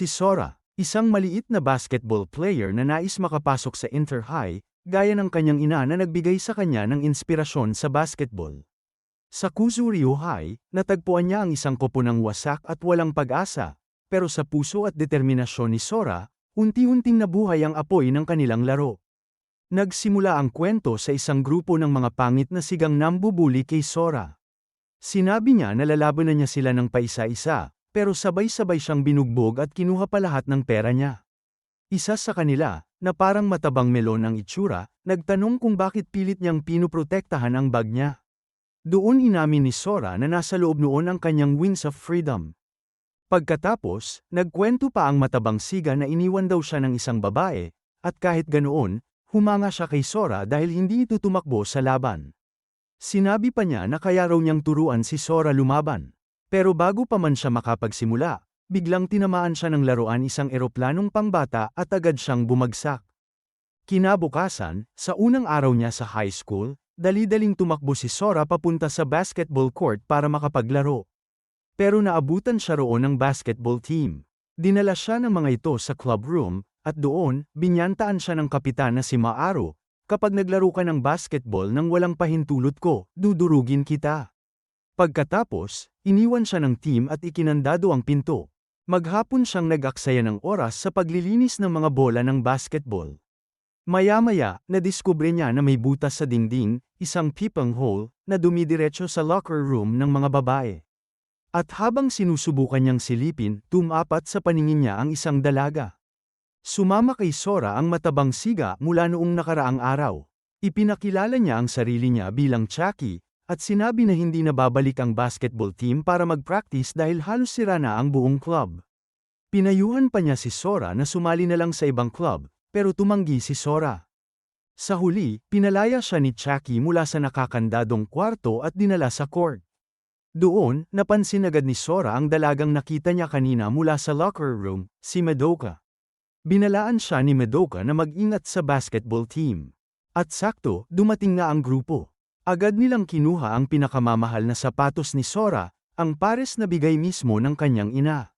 Si Sora, isang maliit na basketball player na nais makapasok sa Inter-High, gaya ng kanyang ina na nagbigay sa kanya ng inspirasyon sa basketball. Sa Kuzuryu High, natagpuan niya ang isang koponang wasak at walang pag-asa, pero sa puso at determinasyon ni Sora, unti-unting nabuhay ang apoy ng kanilang laro. Nagsimula ang kwento sa isang grupo ng mga pangit na sigang nambubuli kay Sora. Sinabi niya na lalaban na niya sila ng paisa-isa, pero sabay-sabay siyang binugbog at kinuha pa lahat ng pera niya. Isa sa kanila, na parang matabang melon ang itsura, nagtanong kung bakit pilit niyang pinuprotektahan ang bag niya. Doon inamin ni Sora na nasa loob noon ang kanyang Wings of Freedom. Pagkatapos, nagkwento pa ang matabang siga na iniwan daw siya ng isang babae, at kahit ganoon, humanga siya kay Sora dahil hindi ito tumakbo sa laban. Sinabi pa niya na kaya raw niyang turuan si Sora lumaban. Pero bago pa man siya makapagsimula, biglang tinamaan siya ng laruan isang eroplanong pangbata at agad siyang bumagsak. Kinabukasan, sa unang araw niya sa high school, dali-daling tumakbo si Sora papunta sa basketball court para makapaglaro. Pero naabutan siya roon ng basketball team. Dinala siya ng mga ito sa club room, at doon, binyantaan siya ng kapitan na si Maaro, kapag naglaro ka ng basketball nang walang pahintulot ko, dudurugin kita. Pagkatapos, iniwan siya ng team at ikinandado ang pinto. Maghapon siyang nag-aksaya ng oras sa paglilinis ng mga bola ng basketball. Maya-maya, nadiskubre niya na may butas sa dingding, isang peeping hole, na dumidiretso sa locker room ng mga babae. At habang sinusubukan niyang silipin, tumapat sa paningin niya ang isang dalaga. Sumama kay Sora ang matabang siga mula noong nakaraang araw. Ipinakilala niya ang sarili niya bilang Chucky, at sinabi na hindi na babalik ang basketball team para mag-practice dahil halos sira na ang buong club. Pinayuhan pa niya si Sora na sumali na lang sa ibang club, pero tumanggi si Sora. Sa huli, pinalaya siya ni Chucky mula sa nakakandadong kwarto at dinala sa court. Doon, napansin agad ni Sora ang dalagang nakita niya kanina mula sa locker room, si Madoka. Binalaan siya ni Madoka na mag-ingat sa basketball team. At sakto, dumating na ang grupo. Agad nilang kinuha ang pinakamamahal na sapatos ni Sora, ang pares na bigay mismo ng kanyang ina.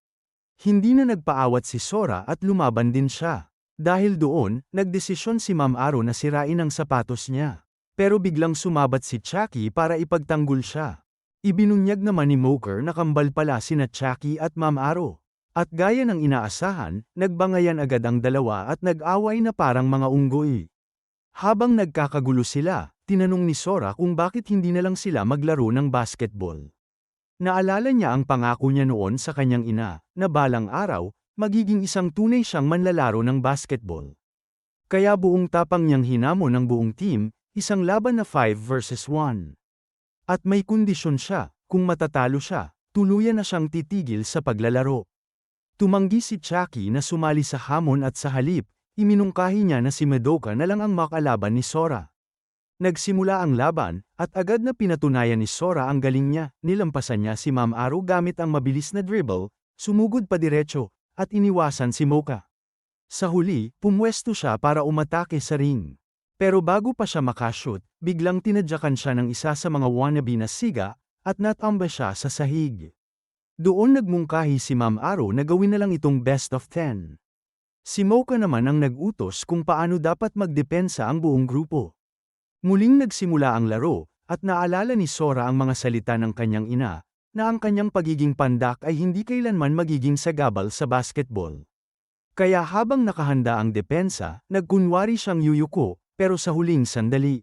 Hindi na nagpaawat si Sora at lumaban din siya. Dahil doon, nagdesisyon si Ma'am Aro na sirain ang sapatos niya. Pero biglang sumabat si Chucky para ipagtanggol siya. Ibinunyag naman ni Moker na kambal pala sina Chucky at Ma'am Aro. At gaya ng inaasahan, nagbangayan agad ang dalawa at nag-away na parang mga unggoy. Habang nagkakagulo sila, tinanong ni Sora kung bakit hindi na lang sila maglaro ng basketball. Naalala niya ang pangako niya noon sa kanyang ina, na balang araw, magiging isang tunay siyang manlalaro ng basketball. Kaya buong tapang niyang hinamon ng buong team, isang laban na 5 versus 1. At may kondisyon siya, kung matatalo siya, tuluyan na siyang titigil sa paglalaro. Tumanggi si Chucky na sumali sa hamon at sa halip, iminungkahi niya na si Madoka na lang ang makalaban ni Sora. Nagsimula ang laban, at agad na pinatunayan ni Sora ang galing niya, nilampasan niya si Ma'am Aro gamit ang mabilis na dribble, sumugod pa diretso, at iniwasan si Mocha. Sa huli, pumwesto siya para umatake sa ring. Pero bago pa siya makashoot, biglang tinadyakan siya ng isa sa mga wannabe na siga, at natamba siya sa sahig. Doon nagmungkahi si Ma'am Aro na gawin na lang itong best of 10. Si Mocha naman ang nag-utos kung paano dapat magdepensa ang buong grupo. Muling nagsimula ang laro, at naalala ni Sora ang mga salita ng kanyang ina, na ang kanyang pagiging pandak ay hindi kailanman magiging sagabal sa basketball. Kaya habang nakahanda ang depensa, nagkunwari siyang yuyuko, pero sa huling sandali.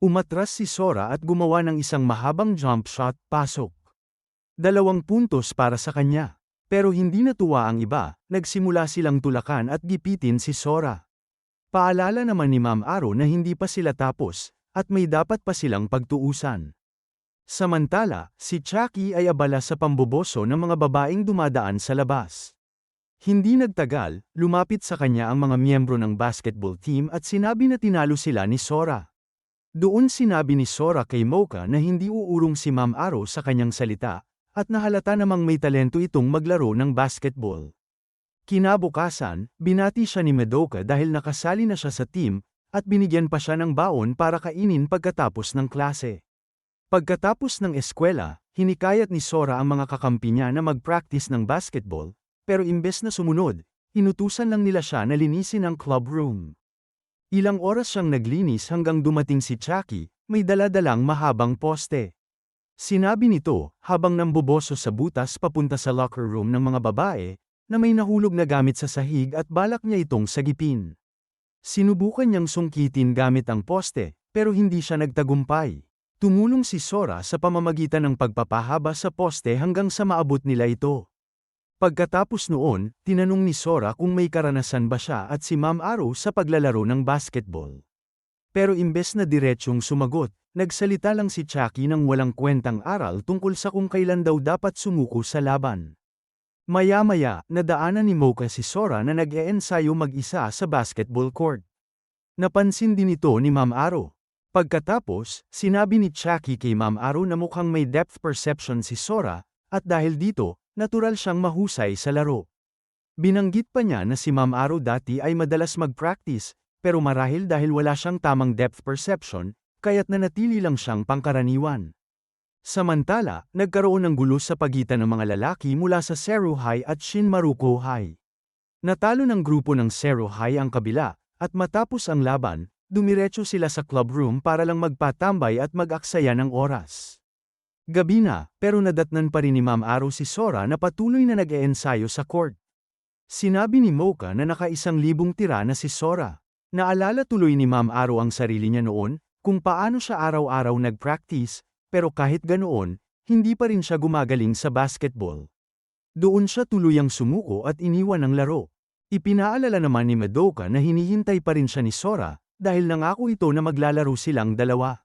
Umatras si Sora at gumawa ng isang mahabang jump shot, pasok. Dalawang puntos para sa kanya. Pero hindi natuwa ang iba, nagsimula silang tulakan at gipitin si Sora. Paalala naman ni Ma'am Aro na hindi pa sila tapos, at may dapat pa silang pagtuusan. Samantala, si Chucky ay abala sa pamboboso ng mga babaeng dumadaan sa labas. Hindi nagtagal, lumapit sa kanya ang mga miyembro ng basketball team at sinabi na tinalo sila ni Sora. Doon sinabi ni Sora kay Mocha na hindi uurong si Ma'am Aro sa kanyang salita, at nahalata namang may talento itong maglaro ng basketball. Kinabukasan, binati siya ni Medoka dahil nakasali na siya sa team, at binigyan pa siya ng baon para kainin pagkatapos ng klase. Pagkatapos ng eskwela, hinikayat ni Sora ang mga kakampi niya na mag-practice ng basketball, pero imbes na sumunod, inutusan lang nila siya na linisin ang club room. Ilang oras siyang naglinis hanggang dumating si Chucky, may daladalang mahabang poste. Sinabi nito, habang namboboso sa butas papunta sa locker room ng mga babae, na may nahulog na gamit sa sahig at balak niya itong sagipin. Sinubukan niyang sungkitin gamit ang poste, pero hindi siya nagtagumpay. Tumulong si Sora sa pamamagitan ng pagpapahaba sa poste hanggang sa maabot nila ito. Pagkatapos noon, tinanong ni Sora kung may karanasan ba siya at si Ma'am Aro sa paglalaro ng basketball. Pero imbes na diretsyong sumagot, nagsalita lang si Chucky ng walang kwentang aral tungkol sa kung kailan daw dapat sumuko sa laban. Maya-maya, nadaanan ni Mocha si Sora na nag-e-ensayo mag-isa sa basketball court. Napansin din ito ni Ma'am Aro. Pagkatapos, sinabi ni Chucky kay Ma'am Aro na mukhang may depth perception si Sora, at dahil dito, natural siyang mahusay sa laro. Binanggit pa niya na si Ma'am Aro dati ay madalas mag-practice, pero marahil dahil wala siyang tamang depth perception, kaya't nanatili lang siyang pangkaraniwan. Samantala, nagkaroon ng gulo sa pagitan ng mga lalaki mula sa Seru High at Shinmaruko High. Natalo ng grupo ng Seru High ang kabila, at matapos ang laban, dumiretso sila sa club room para lang magpatambay at mag-aksaya ng oras. Gabi na, pero nadatnan pa rin ni Ma'am Aro si Sora na patuloy na nag-eensayo sa court. Sinabi ni Mocha na nakaisang libong tira na si Sora. Naalala tuloy ni Ma'am Aro ang sarili niya noon, kung paano siya araw-araw nag-practice, pero kahit ganoon, hindi pa rin siya gumagaling sa basketball. Doon siya tuluyang sumuko at iniwan ang laro. Ipinaalala naman ni Madoka na hinihintay pa rin siya ni Sora, dahil nangako ito na maglalaro silang dalawa.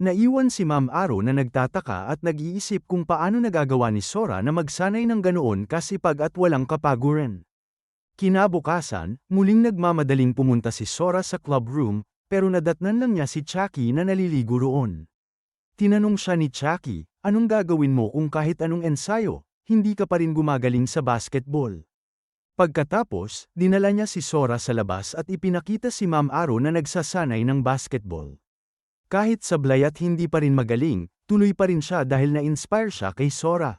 Naiwan si Ma'am Aro na nagtataka at nag-iisip kung paano nagagawa ni Sora na magsanay ng ganoon kasipag at walang kapaguran. Kinabukasan, muling nagmamadaling pumunta si Sora sa club room, pero nadatnan lang niya si Chucky na naliligo roon. Tinanong siya ni Chucky, anong gagawin mo kung kahit anong ensayo, hindi ka pa rin gumagaling sa basketball? Pagkatapos, dinala niya si Sora sa labas at ipinakita si Ma'am Aro na nagsasanay ng basketball. Kahit sablay at hindi pa rin magaling, tuloy pa rin siya dahil na-inspire siya kay Sora.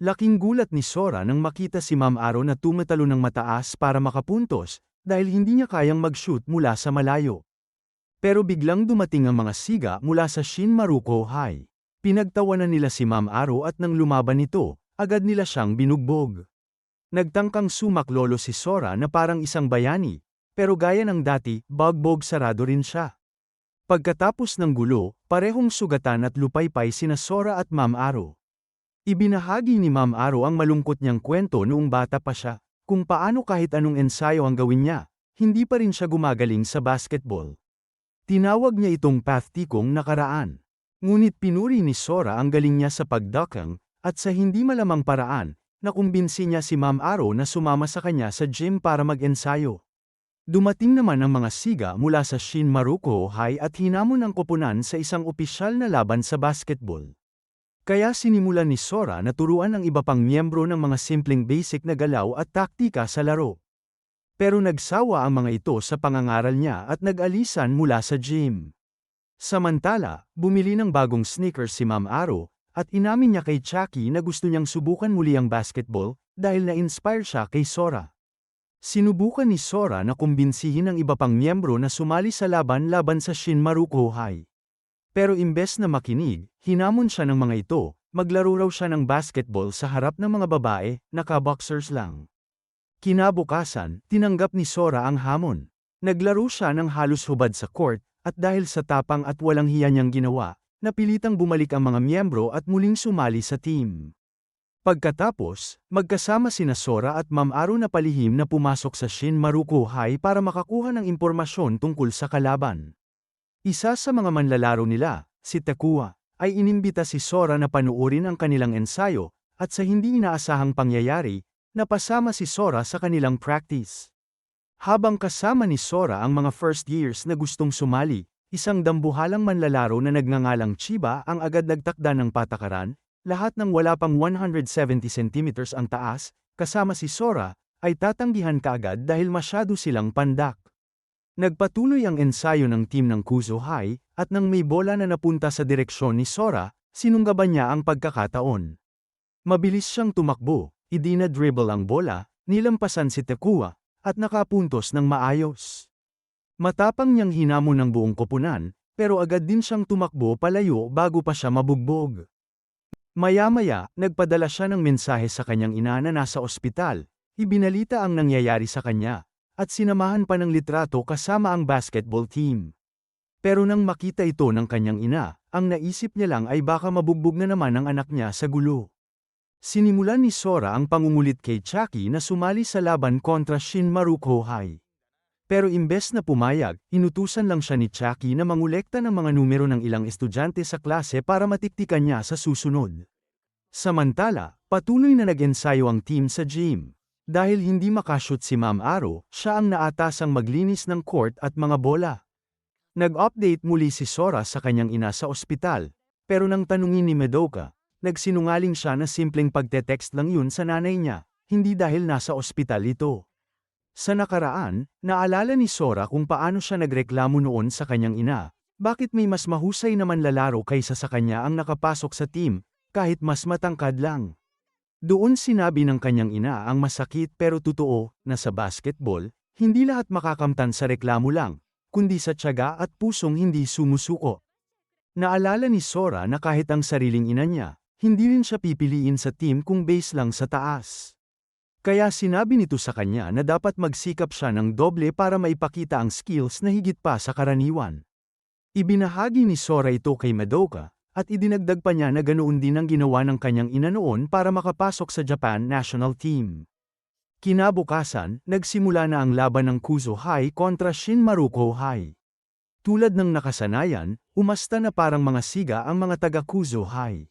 Laking gulat ni Sora nang makita si Ma'am Aro na tumatalo ng mataas para makapuntos, dahil hindi niya kayang mag-shoot mula sa malayo. Pero biglang dumating ang mga siga mula sa Shinmaruko High. Pinagtawanan nila si Ma'am Aro at nang lumaban nito, agad nila siyang binugbog. Nagtangkang sumaklolo si Sora na parang isang bayani, pero gaya ng dati, bagbog sarado rin siya. Pagkatapos ng gulo, parehong sugatan at lupaypay sina Sora at Ma'am Aro. Ibinahagi ni Ma'am Aro ang malungkot niyang kwento noong bata pa siya, kung paano kahit anong ensayo ang gawin niya, hindi pa rin siya gumagaling sa basketball. Tinawag niya itong pathtikong nakaraan. Ngunit pinuri ni Sora ang galing niya sa pagdakang, at sa hindi malamang paraan, nakumbinsi niya si Ma'am Aro na sumama sa kanya sa gym para mag-ensayo. Dumating naman ang mga siga mula sa Shin Maruko High at hinamon ang koponan sa isang opisyal na laban sa basketball. Kaya sinimulan ni Sora na turuan ang iba pang miyembro ng mga simpleng basic na galaw at taktika sa laro. Pero nagsawa ang mga ito sa pangangaral niya at nag-alisan mula sa gym. Samantala, bumili ng bagong sneakers si Ma'am Aro, at inamin niya kay Chucky na gusto niyang subukan muli ang basketball, dahil na-inspire siya kay Sora. Sinubukan ni Sora na kumbinsihin ang iba pang miyembro na sumali sa laban laban sa Shinmaruko High. Pero imbes na makinig, hinamon siya ng mga ito, maglaro raw siya ng basketball sa harap ng mga babae, naka-boxers lang. Kinabukasan, tinanggap ni Sora ang hamon. Naglaro siya ng halos hubad sa court, at dahil sa tapang at walang hiya niyang ginawa, napilitang bumalik ang mga miyembro at muling sumali sa team. Pagkatapos, magkasama sina Sora at Ma'am Aro na palihim na pumasok sa Shin Maruko High para makakuha ng impormasyon tungkol sa kalaban. Isa sa mga manlalaro nila, si Takua, ay inimbita si Sora na panuorin ang kanilang ensayo, at sa hindi inaasahang pangyayari, napasama si Sora sa kanilang practice. Habang kasama ni Sora ang mga first years na gustong sumali, isang dambuhalang manlalaro na nagngangalang Chiba ang agad nagtakda ng patakaran, lahat ng wala pang 170 cm ang taas, kasama si Sora, ay tatanggihan kaagad dahil masyado silang pandak. Nagpatuloy ang ensayo ng team ng Kuzo High, at nang may bola na napunta sa direksyon ni Sora, sinunggaban niya ang pagkakataon. Mabilis siyang tumakbo, idina-dribble ang bola, nilampasan si Tekua, at nakapuntos ng maayos. Matapang niyang hinamon ng buong koponan, pero agad din siyang tumakbo palayo bago pa siya mabugbog. Maya-maya, nagpadala siya ng mensahe sa kanyang ina na nasa ospital, ibinalita ang nangyayari sa kanya, at sinamahan pa ng litrato kasama ang basketball team. Pero nang makita ito ng kanyang ina, ang naisip niya lang ay baka mabugbog na naman ang anak niya sa gulo. Sinimulan ni Sora ang pangungulit kay Chucky na sumali sa laban kontra Shin Maruko High. Pero imbes na pumayag, inutusan lang siya ni Chucky na mangulekta ng mga numero ng ilang estudyante sa klase para matiktikan niya sa susunod. Samantala, patuloy na nag-ensayo ang team sa gym. Dahil hindi makashoot si Ma'am Aro, siya ang naatasang maglinis ng court at mga bola. Nag-update muli si Sora sa kanyang ina sa ospital, pero nang tanungin ni Medoka, Nagsinungaling siya na simpleng pagte-text lang yun sa nanay niya, hindi dahil nasa ospital ito. Sa nakaraan, naalala ni Sora kung paano siya nagreklamo noon sa kanyang ina, bakit may mas mahusay naman lalaro kaysa sa kanya ang nakapasok sa team, kahit mas matangkad lang. Doon sinabi ng kanyang ina ang masakit pero totoo, na sa basketball, hindi lahat makakamtan sa reklamo lang, kundi sa tiyaga at pusong hindi sumusuko. Naalala ni Sora na kahit ang sariling ina niya, hindi rin siya pipiliin sa team kung base lang sa taas. Kaya sinabi nito sa kanya na dapat magsikap siya ng doble para maipakita ang skills na higit pa sa karaniwan. Ibinahagi ni Sora ito kay Madoka, at idinagdag pa niya na ganoon din ang ginawa ng kanyang ina noon para makapasok sa Japan national team. Kinabukasan, nagsimula na ang laban ng Kuzo High kontra Shin Maruko High. Tulad ng nakasanayan, umasta na parang mga siga ang mga taga Kuzo High.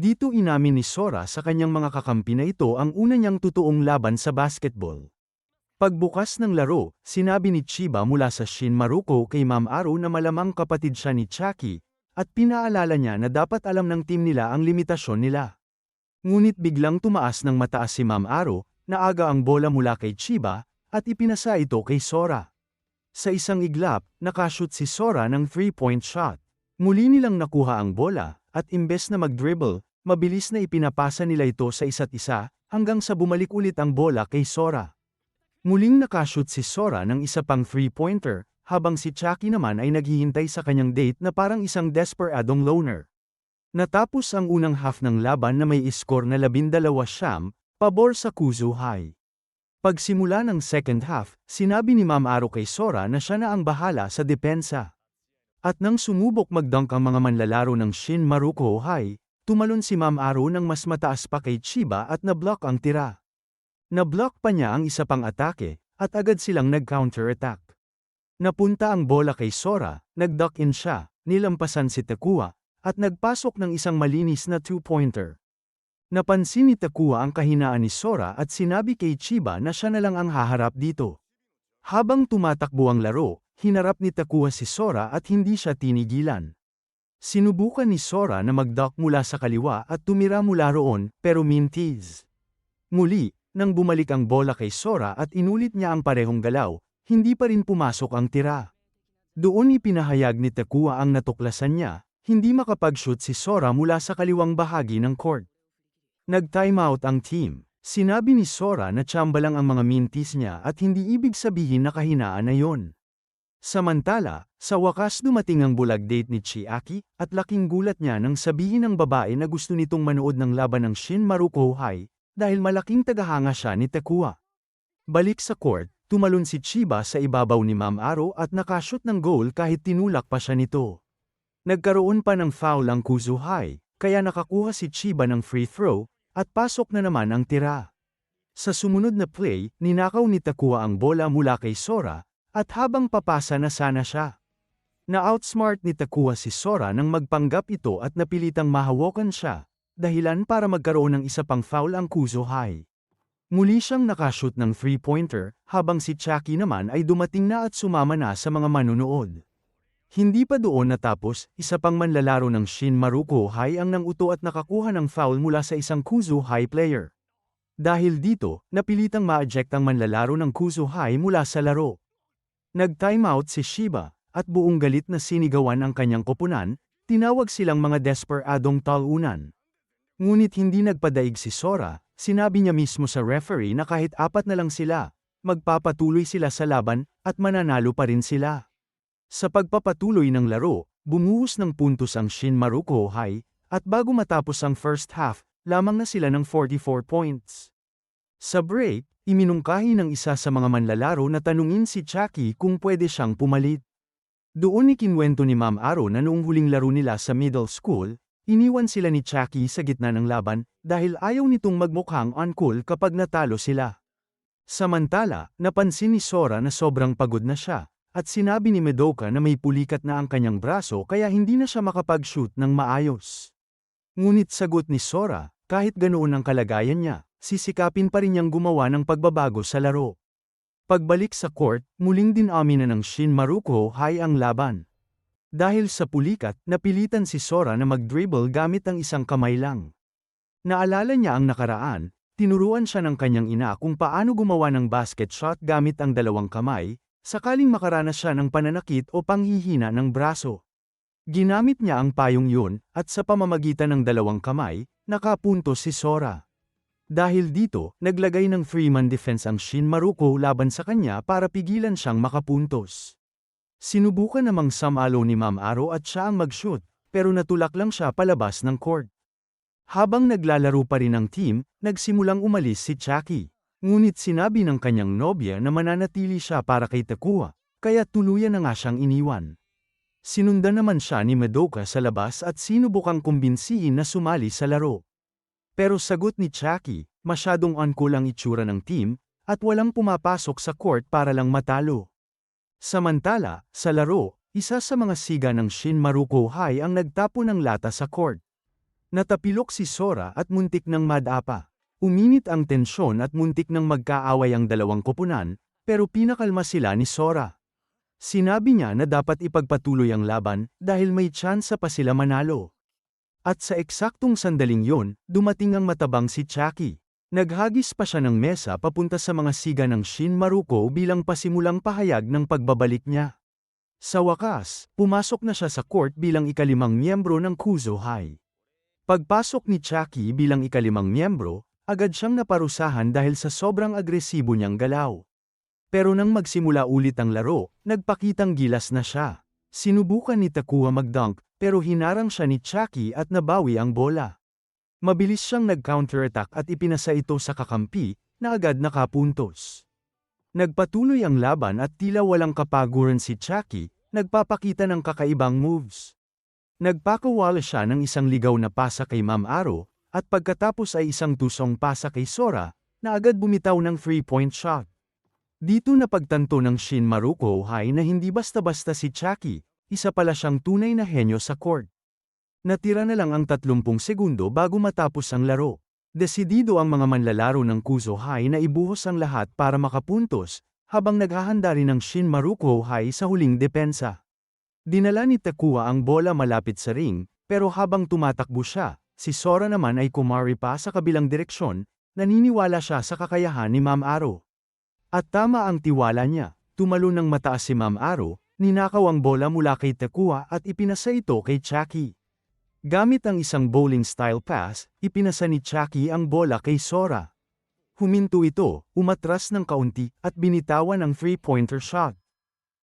Dito inamin ni Sora sa kanyang mga kakampi na ito ang una niyang totoong laban sa basketball. Pagbukas ng laro, sinabi ni Chiba mula sa Shin Maruko kay Ma'am Aro na malamang kapatid siya ni Chucky, at pinaalala niya na dapat alam ng team nila ang limitasyon nila. Ngunit biglang tumaas ng mataas si Ma'am Aro, naaga ang bola mula kay Chiba, at ipinasa ito kay Sora. Sa isang iglap, nakashoot si Sora ng 3-point shot. Muli nilang nakuha ang bola, at imbes na mag-dribble, mabilis na ipinapasa nila ito sa isa't isa, hanggang sa bumalik ulit ang bola kay Sora. Muling nakashoot si Sora ng isa pang three-pointer, habang si Chucky naman ay naghihintay sa kanyang date na parang isang desperadong loner. Natapos ang unang half ng laban na may iskor na labindalawa siyam, pabor sa Kuzu High. Pagsimula ng second half, sinabi ni Ma'am Aro kay Sora na siya na ang bahala sa depensa. At nang sumubok magdunk ang mga manlalaro ng Shin Maruko High, tumalon si Ma'am Aro ng mas mataas pa kay Chiba at nablock ang tira. Nablock pa niya ang isa pang atake, at agad silang nag-counter-attack. Napunta ang bola kay Sora, nag-duck in siya, nilampasan si Takua, at nagpasok ng isang malinis na two-pointer. Napansin ni Takua ang kahinaan ni Sora at sinabi kay Chiba na siya na lang ang haharap dito. Habang tumatakbo ang laro, Hinarap ni Takua si Sora at hindi siya tinigilan. Sinubukan ni Sora na mag-duck mula sa kaliwa at tumira mula roon, pero mintiz. Muli, nang bumalik ang bola kay Sora at inulit niya ang parehong galaw, hindi pa rin pumasok ang tira. Doon ipinahayag ni Takua ang natuklasan niya, hindi makapag-shoot si Sora mula sa kaliwang bahagi ng court. Nag-timeout ang team. Sinabi ni Sora na tsamba lang ang mga mintis niya at hindi ibig sabihin na kahinaan na yon. Samantala, sa wakas dumating ang bulag date ni Chiaki, at laking gulat niya nang sabihin ng babae na gusto nitong manood ng laban ng Shin Maruko High, dahil malaking tagahanga siya ni Takua. Balik sa court, tumalon si Chiba sa ibabaw ni Ma'am Aro at nakashoot ng goal kahit tinulak pa siya nito. Nagkaroon pa ng foul ang Kuzu High, kaya nakakuha si Chiba ng free throw, at pasok na naman ang tira. Sa sumunod na play, ninakaw ni Takua ang bola mula kay Sora, at habang papasa na sana siya. Na-outsmart ni Takua si Sora nang magpanggap ito at napilitang mahawakan siya, dahilan para magkaroon ng isa pang foul ang Kuzo High. Muli siyang nakashoot ng three-pointer, habang si Chucky naman ay dumating na at sumama na sa mga manunood. Hindi pa doon natapos, isa pang manlalaro ng Shin Maruko High ang nanguto at nakakuha ng foul mula sa isang Kuzo High player. Dahil dito, napilitang ma-eject ang manlalaro ng Kuzo High mula sa laro. Nag-timeout si Shiba, at buong galit na sinigawan ang kanyang koponan, tinawag silang mga desperadong talunan. Ngunit hindi nagpadaig si Sora, sinabi niya mismo sa referee na kahit apat na lang sila, magpapatuloy sila sa laban at mananalo pa rin sila. Sa pagpapatuloy ng laro, bumuhos ng puntos ang Shin Maruko High, at bago matapos ang first half, lamang na sila ng 44 points. Sa break, iminungkahi ng isa sa mga manlalaro na tanungin si Chucky kung pwede siyang pumalit. Doon ikinwento ni Ma'am Aro na noong huling laro nila sa middle school, iniwan sila ni Chucky sa gitna ng laban dahil ayaw nitong magmukhang uncool kapag natalo sila. Samantala, napansin ni Sora na sobrang pagod na siya, at sinabi ni Medoka na may pulikat na ang kanyang braso kaya hindi na siya makapag-shoot ng maayos. Ngunit sagot ni Sora, kahit ganoon ang kalagayan niya, sisikapin pa rin niyang gumawa ng pagbabago sa laro. Pagbalik sa court, muling din amina ng Shin Maruko High ang laban. Dahil sa pulikat, napilitan si Sora na mag-dribble gamit ang isang kamay lang. Naalala niya ang nakaraan, tinuruan siya ng kanyang ina kung paano gumawa ng basket shot gamit ang dalawang kamay, sakaling makaranas siya ng pananakit o panghihina ng braso. Ginamit niya ang payong yun, at sa pamamagitan ng dalawang kamay, nakapunto si Sora. Dahil dito, naglagay ng Freeman defense ang Shin Maruko laban sa kanya para pigilan siyang makapuntos. Sinubukan namang samalo ni Ma'am Aro at siya ang mag-shoot, pero natulak lang siya palabas ng court. Habang naglalaro pa rin ang team, nagsimulang umalis si Chucky. Ngunit sinabi ng kanyang nobya na mananatili siya para kay Takua, kaya tuluyan na nga siyang iniwan. Sinundan naman siya ni Madoka sa labas at sinubukang kumbinsihin na sumali sa laro. Pero sagot ni Chucky, masyadong uncool ang itsura ng team, at walang pumapasok sa court para lang matalo. Samantala, sa laro, isa sa mga siga ng Shin Maruko High ang nagtapo ng lata sa court. Natapilok si Sora at muntik ng madapa. Uminit ang tensyon at muntik ng magkaaway ang dalawang koponan, pero pinakalma sila ni Sora. Sinabi niya na dapat ipagpatuloy ang laban dahil may tsansa pa sila manalo. At sa eksaktong sandaling yon, dumating ang matabang si Chucky. Naghagis pa siya ng mesa papunta sa mga siga ng Shin Maruko bilang pasimulang pahayag ng pagbabalik niya. Sa wakas, pumasok na siya sa court bilang ikalimang miyembro ng Kuzo High. Pagpasok ni Chucky bilang ikalimang miyembro, agad siyang naparusahan dahil sa sobrang agresibo niyang galaw. Pero nang magsimula ulit ang laro, nagpakitang gilas na siya. Sinubukan ni Takua mag-dunk, pero hinarang siya ni Chucky at nabawi ang bola. Mabilis siyang nag-counterattack at ipinasa ito sa kakampi, na agad nakapuntos. Nagpatuloy ang laban at tila walang kapaguran si Chucky, nagpapakita ng kakaibang moves. Nagpakawala siya ng isang ligaw na pasa kay Ma'am Aro, at pagkatapos ay isang tusong pasa kay Sora, na agad bumitaw ng three-point shot. Dito napagtanto ng Shin Maruko High na hindi basta-basta si Chucky, isa pala siyang tunay na henyo sa court. Natira na lang ang 30 segundo bago matapos ang laro. Desidido ang mga manlalaro ng Kuzo High na ibuhos ang lahat para makapuntos, habang naghahanda rin ng Shin Maruko High sa huling depensa. Dinala ni Takua ang bola malapit sa ring, pero habang tumatakbo siya, si Sora naman ay kumari pa sa kabilang direksyon, naniniwala siya sa kakayahan ni Ma'am Aro. At tama ang tiwala niya, tumalo ng mataas si Ma'am Aro, ninakaw ang bola mula kay Takua at ipinasa ito kay Chucky. Gamit ang isang bowling-style pass, ipinasa ni Chucky ang bola kay Sora. Huminto ito, umatras ng kaunti, at binitawan ang three-pointer shot.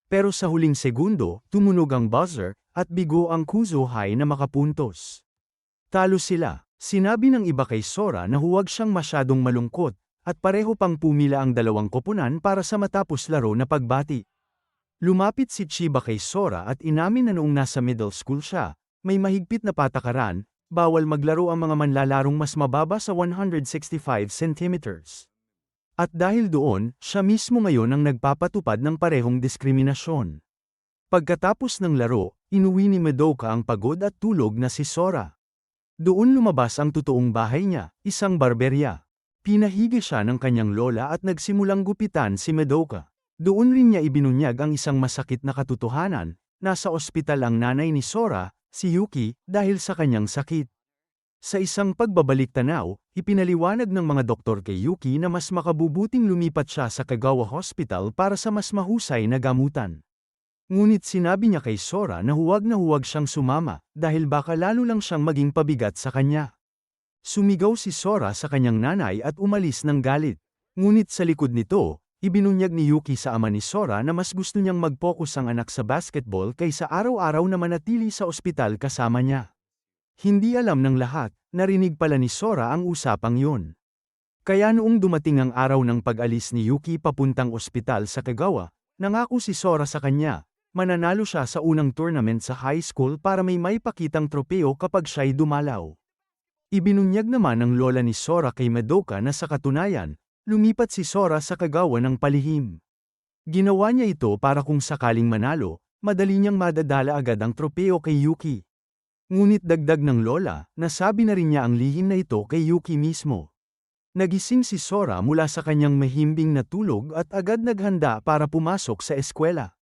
Pero sa huling segundo, tumunog ang buzzer, at bigo ang Kuzo High na makapuntos. Talo sila. Sinabi ng iba kay Sora na huwag siyang masyadong malungkot, at pareho pang pumila ang dalawang koponan para sa matapos laro na pagbati. Lumapit si Chiba kay Sora at inamin na noong nasa middle school siya, may mahigpit na patakaran, bawal maglaro ang mga manlalarong mas mababa sa 165 centimeters. At dahil doon, siya mismo ngayon ang nagpapatupad ng parehong diskriminasyon. Pagkatapos ng laro, inuwi ni Medoka ang pagod at tulog na si Sora. Doon lumabas ang totoong bahay niya, isang barberya. Pinahigi siya ng kanyang lola at nagsimulang gupitan si Medoka. Doon rin niya ibinunyag ang isang masakit na katotohanan, nasa ospital ang nanay ni Sora, si Yuki, dahil sa kanyang sakit. Sa isang pagbabalik tanaw, ipinaliwanag ng mga doktor kay Yuki na mas makabubuting lumipat siya sa Kagawa Hospital para sa mas mahusay na gamutan. Ngunit sinabi niya kay Sora na huwag na huwag siyang sumama, dahil baka lalo lang siyang maging pabigat sa kanya. Sumigaw si Sora sa kanyang nanay at umalis ng galit. Ngunit sa likod nito, ibinunyag ni Yuki sa ama ni Sora na mas gusto niyang mag-focus ang anak sa basketball kaysa araw-araw na manatili sa ospital kasama niya. Hindi alam ng lahat, narinig pala ni Sora ang usapang yun. Kaya noong dumating ang araw ng pag-alis ni Yuki papuntang ospital sa Kagawa, nangako si Sora sa kanya, mananalo siya sa unang tournament sa high school para may may pakitang tropeo kapag siya'y dumalaw. Ibinunyag naman ng lola ni Sora kay Madoka na sa katunayan, lumipat si Sora sa Kagawa ng palihim. Ginawa niya ito para kung sakaling manalo, madali niyang madadala agad ang tropeo kay Yuki. Ngunit dagdag ng lola, nasabi na rin niya ang lihim na ito kay Yuki mismo. Nagising si Sora mula sa kanyang mahimbing na tulog at agad naghanda para pumasok sa eskwela.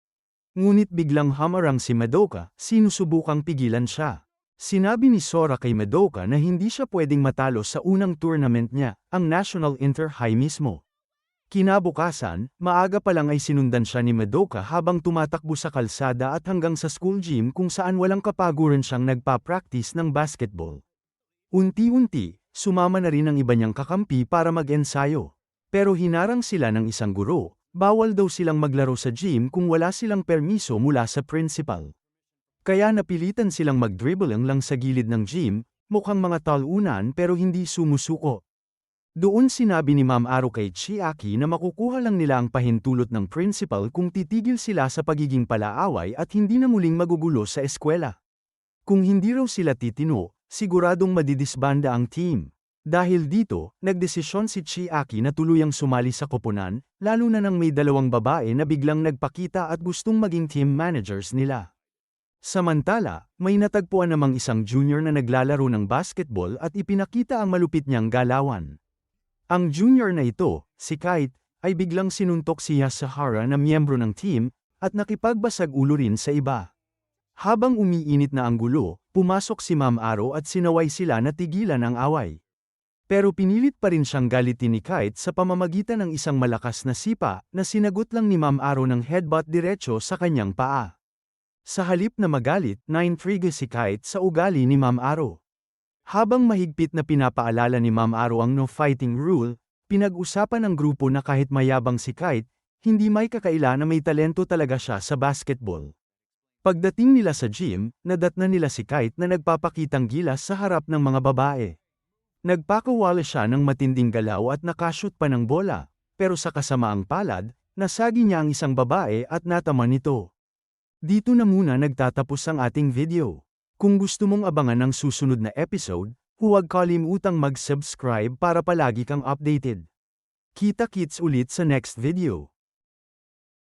Ngunit biglang hamarang si Madoka, sinusubukang pigilan siya. Sinabi ni Sora kay Madoka na hindi siya pwedeng matalo sa unang tournament niya, ang National Inter-High mismo. Kinabukasan, maaga pa lang ay sinundan siya ni Madoka habang tumatakbo sa kalsada at hanggang sa school gym kung saan walang kapaguran siyang nagpa-practice ng basketball. Unti-unti, sumama na rin ang iba niyang kakampi para mag-ensayo. Pero hinarang sila ng isang guro, bawal daw silang maglaro sa gym kung wala silang permiso mula sa principal. Kaya napilitan silang mag-dribble lang sa gilid ng gym, mukhang mga talunan pero hindi sumusuko. Doon sinabi ni Ma'am Aro kay Chiaki na makukuha lang nila ang pahintulot ng principal kung titigil sila sa pagiging palaaway at hindi na muling magugulo sa eskwela. Kung hindi raw sila titino, siguradong madidisbanda ang team. Dahil dito, nagdesisyon si Chiaki na tuluyang sumali sa koponan, lalo na nang may dalawang babae na biglang nagpakita at gustong maging team managers nila. Samantala, may natagpuan namang isang junior na naglalaro ng basketball at ipinakita ang malupit niyang galawan. Ang junior na ito, si Kite, ay biglang sinuntok si Yasahara na miyembro ng team, at nakipagbasag ulo rin sa iba. Habang umiinit na ang gulo, pumasok si Ma'am Aro at sinaway sila na tigilan ang away. Pero pinilit pa rin siyang galitin ni Kite sa pamamagitan ng isang malakas na sipa na sinagot lang ni Ma'am Aro ng headbutt diretso sa kanyang paa. Sa halip na magalit, naintrigue si Kite sa ugali ni Ma'am Aro. Habang mahigpit na pinapaalala ni Ma'am Aro ang no-fighting rule, pinag-usapan ng grupo na kahit mayabang si Kite, hindi may kakaila na may talento talaga siya sa basketball. Pagdating nila sa gym, nadatna nila si Kite na nagpapakitang gilas sa harap ng mga babae. Nagpakawala siya ng matinding galaw at nakashoot pa ng bola, pero sa kasamaang palad, nasagi niya ang isang babae at natama nito. Dito na muna nagtatapos ang ating video. Kung gusto mong abangan ang susunod na episode, huwag kalimutang mag-subscribe para palagi kang updated. Kita-kits ulit sa next video.